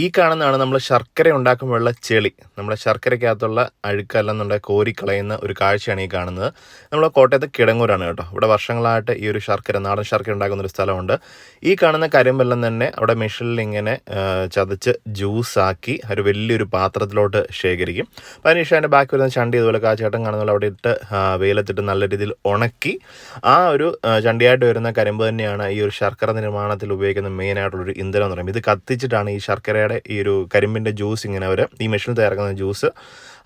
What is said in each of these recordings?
ഈ കാണുന്നതാണ് നമ്മൾ ശർക്കര ഉണ്ടാക്കുമ്പോഴുള്ള ചെളി. നമ്മുടെ ശർക്കരയ്ക്കകത്തുള്ള അഴുക്കല്ലെന്നുണ്ടെങ്കിൽ കോരിക്കളയുന്ന ഒരു കാഴ്ചയാണ് ഈ കാണുന്നത്. നമ്മൾ കോട്ടയത്ത് കിടങ്ങൂരാണ് കേട്ടോ. ഇവിടെ വർഷങ്ങളായിട്ട് ഈ ഒരു ശർക്കര നാടൻ ശർക്കര ഉണ്ടാക്കുന്ന ഒരു സ്ഥലമുണ്ട്. ഈ കാണുന്ന കരിമ്പെല്ലാം തന്നെ അവിടെ മെഷീനിൽ ഇങ്ങനെ ചതച്ച് ജ്യൂസാക്കി ഒരു വലിയൊരു പാത്രത്തിലോട്ട് ശേഖരിക്കും. അപ്പോൾ അതിനുശേഷം അതിന്റെ ബാക്കി വരുന്ന ചണ്ടി ഇതുപോലെ കാച്ചേട്ടൻ കാണുന്ന അവിടെ ഇട്ട് വെയിലത്തിട്ട് നല്ല രീതിയിൽ ഉണക്കി. ആ ഒരു ചണ്ടിയായിട്ട് വരുന്ന കരിമ്പ് തന്നെയാണ് ഈ ഒരു ശർക്കര നിർമ്മാണത്തിൽ ഉപയോഗിക്കുന്ന മെയിനായിട്ടുള്ളൊരു ഇന്ധനം എന്ന് പറയുന്നത്. ഇത് കത്തിച്ചിട്ടാണ് ഈ ശർക്കരയുടെ ഈ ഒരു കരിമ്പിന്റെ ജ്യൂസ് ഇങ്ങനെ അവർ ഈ മെഷീനിൽ തയ്യാറാക്കുന്ന ജ്യൂസ്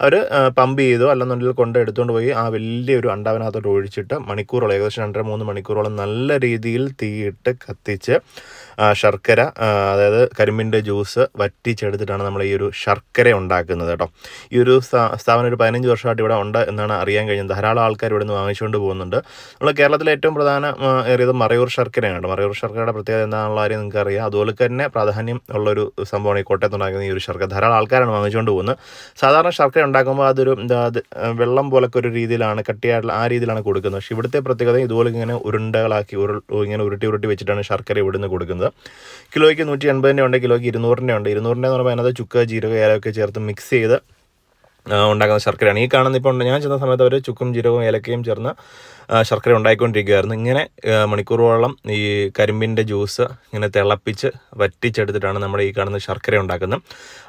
അവർ പമ്പ് ചെയ്തോ അല്ലെന്നുണ്ടെങ്കിൽ കൊണ്ട് എടുത്തുകൊണ്ട് പോയി ആ വലിയൊരു അണ്ടാവിനകത്തോട്ട് ഒഴിച്ചിട്ട് മണിക്കൂറോളം ഏകദേശം രണ്ടര മൂന്ന് മണിക്കൂറോളം നല്ല രീതിയിൽ തീയിട്ട് കത്തിച്ച് ശർക്കര അതായത് കരിമ്പിന്റെ ജ്യൂസ് വറ്റിച്ചെടുത്തിട്ടാണ് നമ്മൾ ഈ ഒരു ശർക്കര ഉണ്ടാക്കുന്നത് കേട്ടോ. ഈ ഒരു സ്ഥാപനം ഒരു പതിനഞ്ച് വർഷമായിട്ട് ഇവിടെ ഉണ്ട് എന്നാണ് അറിയാൻ കഴിഞ്ഞത്. ധാരാളം ആൾക്കാർ ഇവിടെ നിന്ന് വാങ്ങിച്ചുകൊണ്ട് പോകുന്നുണ്ട്. നമ്മൾ കേരളത്തിലെ ഏറ്റവും പ്രധാന ഏറിയത് മറയൂർ ശർക്കരയാണ് മറയൂർ ശർക്കരയുടെ പ്രത്യേകത എന്താണെന്നുള്ള കാര്യം നിങ്ങൾക്ക് അറിയാം അതുപോലെ തന്നെ പ്രാധാന്യം ഉള്ളൊരു സംഭവമാണ് ഈ കോട്ടയത്ത് ഉണ്ടാക്കുന്ന ഈ ഒരു ശർക്കര. ധാരാളം ആൾക്കാരാണ് വാങ്ങിച്ചുകൊണ്ട് പോകുന്നത്. സാധാരണ ശർക്കര ഉണ്ടാക്കുമ്പോൾ അതൊരു വെള്ളം പോലൊക്കെ ഒരു രീതിയിലാണ് കട്ടിയായിട്ടുള്ള ആ രീതിയിലാണ് കൊടുക്കുന്നത്. പക്ഷേ ഇവിടുത്തെ പ്രത്യേകത ഇതുപോലെ ഇങ്ങനെ ഉരുണ്ടകളാക്കി ഉരു ഇങ്ങനെ ഉരുട്ടി ഉരുട്ടി വെച്ചിട്ടാണ് ശർക്കര ഇവിടുന്ന് കൊടുക്കുന്നത്. കിലോയ്ക്ക് നൂറ്റി എൺപതിന്റെ ഉണ്ട് കിലോയ്ക്ക് ഇരുന്നൂറിന്റെ ഉണ്ട്. ഇരുന്നൂറിന്റെ എന്ന് പറയുമ്പോൾ അതിനകത്ത് ചുക്ക് ജീരക ഏലമൊക്കെ ചേർത്ത് മിക്സ് ചെയ്ത് ഉണ്ടാക്കുന്ന ശർക്കരയാണ്. ഈ കാണുന്ന ഇപ്പോൾ ഞാൻ ചെന്ന സമയത്ത് അവർ ചുക്കും ജീരകവും ഏലക്കയും ചേർന്ന് ശർക്കര ഉണ്ടായിക്കൊണ്ടിരിക്കുകയായിരുന്നു. ഇങ്ങനെ മണിക്കൂറുകളോളം ഈ കരിമ്പിന്റെ ജ്യൂസ് ഇങ്ങനെ തിളപ്പിച്ച് വറ്റിച്ചെടുത്തിട്ടാണ് നമ്മുടെ ഈ കാണുന്ന ശർക്കര ഉണ്ടാക്കുന്നത്.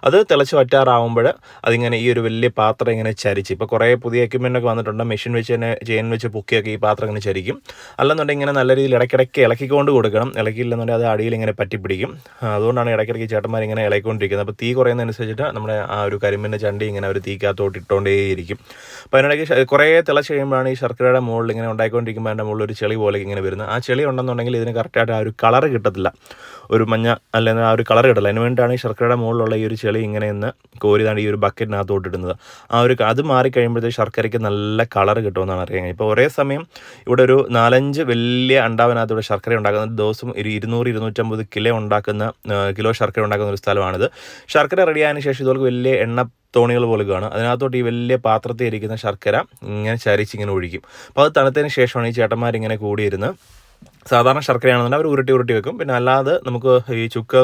അത് തിളച്ച് വറ്റാറാവുമ്പോൾ അതിങ്ങനെ ഈ ഒരു വലിയ പാത്രം ഇങ്ങനെ ചരിച്ച് ഇപ്പോൾ കുറേ പുതിയ എക്യുപ്മെന്റ് ഒക്കെ വന്നിട്ടുണ്ട്. മെഷീൻ വെച്ച് തന്നെ ചെയിൻ വെച്ച് പൊക്കിയൊക്കെ ഈ പാത്രം ഇങ്ങനെ ചരിക്കും. അല്ലെന്നുണ്ടെങ്കിൽ ഇങ്ങനെ നല്ല രീതിയിൽ ഇടയ്ക്കിടയ്ക്ക് ഇളക്കിക്കൊണ്ട് കൊടുക്കണം. ഇളക്കിയില്ലെന്നുണ്ടെങ്കിൽ അത് അടിയിൽ ഇങ്ങനെ പറ്റിപ്പിടിക്കും. അതുകൊണ്ടാണ് ഇടയ്ക്കിടയ്ക്ക് ചേട്ടന്മാർ ഇങ്ങനെ ഇളക്കിക്കൊണ്ടിരിക്കുന്നത്. അപ്പോൾ തീ കുറയുന്നതനുസരിച്ചിട്ട് നമ്മുടെ ആ ഒരു കരിമ്പിന്റെ ചണ്ടി ഇങ്ങനെ അവർ ഒരു തീക്കകത്തോട്ട് ഇട്ടുകൊണ്ടേയിരിക്കും അപ്പോൾ അതിനിടയ്ക്ക് കുറേ തിളച്ച് കഴിയുമ്പോഴാണ് ഈ ശർക്കരയുടെ മുകളിൽ ഇങ്ങനെ ഉണ്ടായിക്കൊണ്ടിരിക്കുമ്പോൾ അതിന്റെ മുകളിൽ ഒരു ചെളി പോലെ ഇങ്ങനെ വരുന്നത്. ആ ചെളി ഉണ്ടെന്നുണ്ടെങ്കിൽ ഇതിന് കറക്റ്റായിട്ട് ആ ഒരു കളർ കിട്ടത്തില്ല. ഒരു മഞ്ഞ അല്ലെങ്കിൽ ആ ഒരു കളർ കിട്ടില്ല അതിന് വേണ്ടിയിട്ടാണ് ഈ ശർക്കരയുടെ മുകളിലുള്ള ഈ ഒരു ചെളി ഇങ്ങനെ ഒന്ന് കോരിതാണ് ഈ ഒരു ബക്കറ്റിനകത്തോട്ട് ഇടുന്നത്. ആ ഒരു അത് മാറി കഴിയുമ്പോഴത്തേക്ക് ശർക്കരയ്ക്ക് നല്ല കളർ കിട്ടുമെന്നാണ് അറിയാൻ ഇപ്പോൾ ഒരേ സമയം ഇവിടെ ഒരു നാലഞ്ച് വലിയ അണ്ടാവിനകത്തൂടെ ശർക്കര ഉണ്ടാക്കുന്ന ദിവസം ഒരു ഇരുന്നൂറ് ഇരുന്നൂറ്റമ്പത് കിലോ ഉണ്ടാക്കുന്ന കിലോ ശർക്കര ഉണ്ടാക്കുന്ന ഒരു സ്ഥലമാണിത്. ശർക്കര റെഡിയായതിനു ശേഷം ഇതുപോലെ വലിയ എണ്ണ തോണികൾ പോലെ കാണും അതിനകത്തോട്ട് ഈ വലിയ പാത്രത്തിൽ ഇരിക്കുന്ന ശർക്കര ഇങ്ങനെ ചരിച്ച് ഇങ്ങനെ ഒഴിക്കും. അപ്പോൾ അത് തണുത്തതിന് ശേഷമാണ് ഈ ചേട്ടന്മാരിങ്ങനെ കൂടിയിരുന്ന് സാധാരണ ശർക്കരയാണെന്നുണ്ടെങ്കിൽ അവർ ഉരുട്ടി ഉരുട്ടി വെക്കും. പിന്നെ അല്ലാതെ നമുക്ക് ഈ ചുക്ക്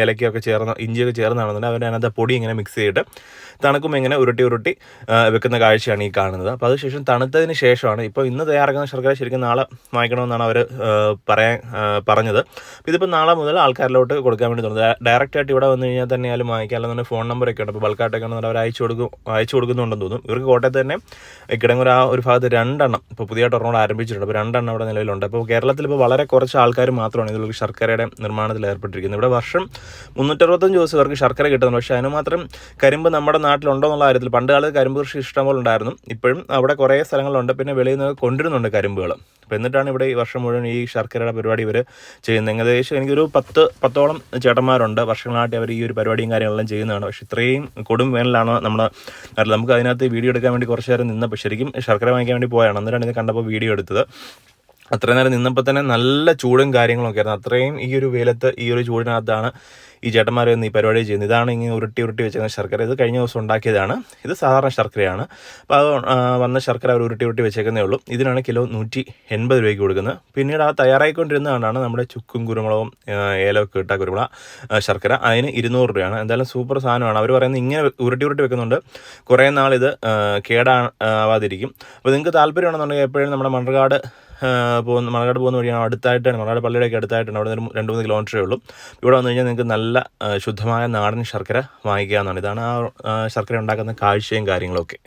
ഏലക്കൊക്കെ ചേർന്ന് ഇഞ്ചിയൊക്കെ ചേർന്നാണെന്നുണ്ടെങ്കിൽ അവർ അതിനകത്ത് പൊടി ഇങ്ങനെ മിക്സ് ചെയ്തിട്ട് തണുക്കുമ്പോൾ ഇങ്ങനെ ഉരുട്ടി ഉരുട്ടി വെക്കുന്ന കാഴ്ചയാണ് ഈ കാണുന്നത്. അപ്പോൾ അതിനുശേഷം തണുത്തതിന് ശേഷമാണ് ഇപ്പോൾ ഇന്ന് തയ്യാറാക്കുന്ന ശർക്കര ശരിക്കും നാളെ വാങ്ങിക്കണമെന്നാണ് അവർ പറയാൻ പറഞ്ഞത്. അപ്പോൾ ഇതിപ്പോൾ നാളെ മുതൽ ആൾക്കാരിലോട്ട് കൊടുക്കാൻ വേണ്ടി തോന്നുന്നത് ഡയറക്റ്റ് ആയിട്ട് ഇവിടെ വന്നു കഴിഞ്ഞാൽ തന്നെയാലും വാങ്ങിക്കാം അല്ലെന്നുണ്ടെങ്കിൽ ഫോൺ നമ്പറൊക്കെ ഉണ്ട്. അപ്പോൾ ബൾക്കായിട്ടൊക്കെ ഉണ്ടെങ്കിൽ അവർ അയച്ചു കൊടുക്കും അയച്ചു കൊടുക്കുന്നുണ്ടെന്ന് തോന്നുന്നു ഇവർക്ക് കോട്ടയത്ത് തന്നെ കിടങ്ങൂർ ആ ഒരു ഭാഗത്ത് രണ്ടെണ്ണം ഇപ്പോൾ പുതിയ ഒരെണ്ണം ആരംഭിച്ചിട്ടുണ്ട്. അപ്പോൾ രണ്ടെണ്ണം അവിടെ നിലവിലുണ്ട്. അപ്പോൾ കേരളത്തിൽ ഇപ്പോൾ വളരെ കുറച്ച് ആൾക്കാർ മാത്രമാണ് ഇതിൽ ശർക്കരയുടെ നിർമ്മാണത്തിൽ ഏർപ്പെട്ടിരിക്കുന്നത്. ഇവിടെ വർഷം മുന്നൂറ്ററുപത്തഞ്ച് ദിവസം ഇവർക്ക് ശർക്കര കിട്ടുന്നു പക്ഷേ അതിന് മാത്രം കരിമ്പ് നമ്മുടെ നാട്ടിലുണ്ടോ എന്നുള്ള കാര്യത്തിൽ പണ്ട് കാലത്ത് കരിമ്പ് കൃഷി ഇഷ്ടംപോലെ ഉണ്ടായിരുന്നു. ഇപ്പോഴും അവിടെ കുറേ സ്ഥലങ്ങളുണ്ട്. പിന്നെ വെളിയിൽ നിന്ന് കൊണ്ടുവരുന്നുണ്ട് കരിമ്പുകൾ. അപ്പോൾ എന്നിട്ടാണ് ഇവിടെ ഈ വർഷം മുഴുവൻ ഈ ശർക്കരയുടെ പരിപാടി ഇവർ ചെയ്യുന്നത്. ഏകദേശം എനിക്കൊരു പത്ത് പത്തോളം ചേട്ടന്മാരുണ്ട്. വർഷങ്ങളായിട്ട് അവർ ഈ ഒരു പരിപാടിയും കാര്യങ്ങളെല്ലാം ചെയ്യുന്നതാണ്. പക്ഷേ ഇത്രയും കൊടും വേനലാണ് നമ്മുടെ നമുക്ക് അതിനകത്ത് വീഡിയോ എടുക്കാൻ വേണ്ടി കുറച്ച് നേരം നിന്നപ്പോൾ ശരിക്കും ശർക്കര വാങ്ങിക്കാൻ വേണ്ടി പോയാണ്. എന്നിട്ടാണ് ഇത് കണ്ടപ്പോൾ വീഡിയോ എടുത്തത്. അത്രയും നേരം നിന്നപ്പോൾ തന്നെ നല്ല ചൂടും കാര്യങ്ങളൊക്കെ ആയിരുന്നു. അത്രയും ഈ ഒരു വെയിലത്ത് ഈ ഒരു ചൂടിനകത്താണ് ഈ ചേട്ടന്മാർ വന്ന് ഈ പരിപാടി ചെയ്യുന്നത്. ഇതാണ് ഇങ്ങനെ ഉരുട്ടി ഉരുട്ടി വെച്ചിരുന്ന ശർക്കര. ഇത് കഴിഞ്ഞ ദിവസം ഉണ്ടാക്കിയതാണ്. ഇത് സാധാരണ ശർക്കരയാണ്. അപ്പോൾ അത് വന്ന ശർക്കര അവർ ഉരുട്ടി ഉരുട്ടി വെച്ചേക്കുന്നേ ഉള്ളൂ. ഇതിനാണ് കിലോ നൂറ്റി എൺപത് രൂപയ്ക്ക് കൊടുക്കുന്നത്. പിന്നീട് ആ തയ്യാറായിക്കൊണ്ടിരുന്നതാണ് നമ്മുടെ ചുക്കും കുരുമുളകും ഏലമൊക്കെ ഇട്ട കുരുമുളക് ശർക്കര. അതിന് ഇരുന്നൂറ് രൂപയാണ്. എന്തായാലും സൂപ്പർ സാധനമാണ്. അവർ പറയുന്നത് ഇങ്ങനെ ഉരുട്ടി ഉരുട്ടി വെക്കുന്നുണ്ട്. കുറേ നാളിത് കേടാ ആവാതിരിക്കും. അപ്പോൾ നിങ്ങൾക്ക് താല്പര്യമാണെന്നുണ്ടെങ്കിൽ എപ്പോഴും നമ്മുടെ മണ്ണർകാട് പോകുന്ന മണക്കാട് പോകുന്ന വഴിയാണ് അടുത്തായിട്ടാണ് മണക്കാട് പള്ളിയുടെയൊക്കെ അടുത്തായിട്ടാണ് അവിടെ നിന്ന് രണ്ട് മൂന്ന് കിലോമീറ്ററേ ഉള്ളൂ. ഇവിടെ വന്നു കഴിഞ്ഞാൽ നിങ്ങൾക്ക് നല്ല ശുദ്ധമായ നാടൻ ശർക്കര വാങ്ങിക്കാവുന്നതാണ്. ഇതാണ് ആ, ശർക്കര ഉണ്ടാക്കുന്ന കാഴ്ചയും കാര്യങ്ങളൊക്കെ.